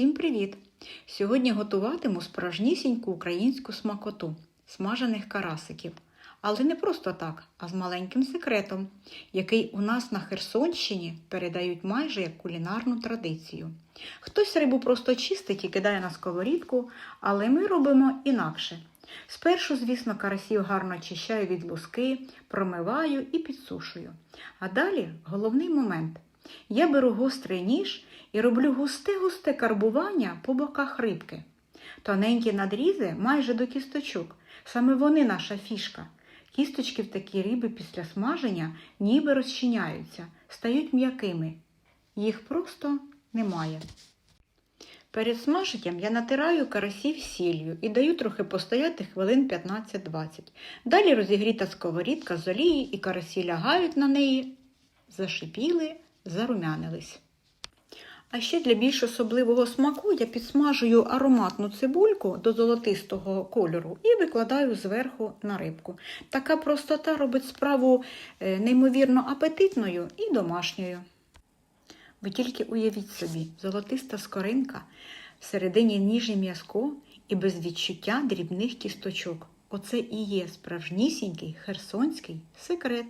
Всім привіт! Сьогодні готуватиму справжнісіньку українську смакоту смажених карасиків. Але не просто так, а з маленьким секретом, який у нас на Херсонщині передають майже як кулінарну традицію. Хтось рибу просто чистить і кидає на сковорідку, але ми робимо інакше. Спершу, звісно, карасів гарно очищаю від луски, промиваю і підсушую. А далі головний момент. Я беру гострий ніж і роблю густе-густе карбування по боках рибки. Тоненькі надрізи майже до кісточок. Саме вони наша фішка. Кісточки в такій риби після смаження ніби розчиняються, стають м'якими. Їх просто немає. Перед смаженням я натираю карасів сіллю і даю трохи постояти хвилин 15-20. Далі розігріта сковорідка з олії і карасі лягають на неї, зашипіли, зарумянились. А ще для більш особливого смаку я підсмажую ароматну цибульку до золотистого кольору і викладаю зверху на рибку. Така простота робить справу е, неймовірно апетитною і домашньою. Ви тільки уявіть собі, золотиста скоринка, всередині ніжне м'язко і без відчуття дрібних кісточок. Оце і є справжнісінький херсонський секрет.